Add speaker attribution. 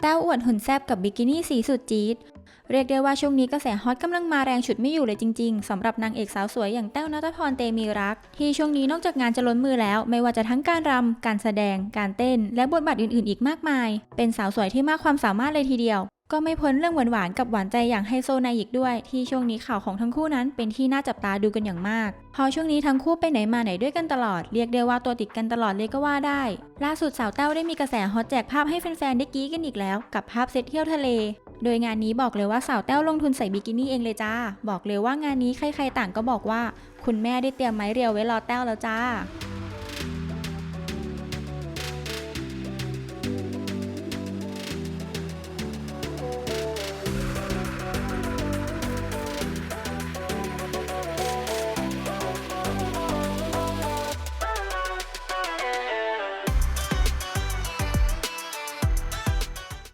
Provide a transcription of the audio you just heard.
Speaker 1: แต้วอวดหุ่นแซบกับบิกินี่สีสุดจี๊ด เรียกได้ว่าช่วงนี้กระแสฮอตกำลังมาแรงฉุดไม่อยู่เลยจริงๆสำหรับนางเอกสาวสวยอย่างแต้วนัทพรเตมีรัก ที่ช่วงนี้นอกจากงานจะล้นมือแล้ว ไม่ว่าจะทั้งการรำการแสดง การเต้น และบทบาทอื่นๆ อีกมากมาย เป็นสาวสวยที่มากความสามารถเลยทีเดียว ก็ไม่พ้นเรื่องหวานๆกับหวานใจอย่างไฮโซนายอีกด้วย ที่ช่วงนี้ข่าวของทั้งคู่นั้นเป็นที่น่าจับตาดูกันอย่างมาก พอช่วงนี้ทั้งคู่ไปไหนมาไหนด้วยกันตลอด เรียกได้ว่าตัวติดกันตลอดเลยก็ว่าได้ ล่าสุดสาวแต้วได้มีกระแสฮอตแจกภาพให้แฟนๆได้กี้กันอีกแล้ว กับภาพเซตเที่ยวทะเล โดยงานนี้บอกเลยว่าสาวแต้วลงทุนใส่บิกินี่เองเลยจ้า บอกเลยว่างานนี้ใครๆต่างก็บอกว่า คุณแม่ได้เตรียมไม้เรียวไว้รอแต้วแล้วจ้า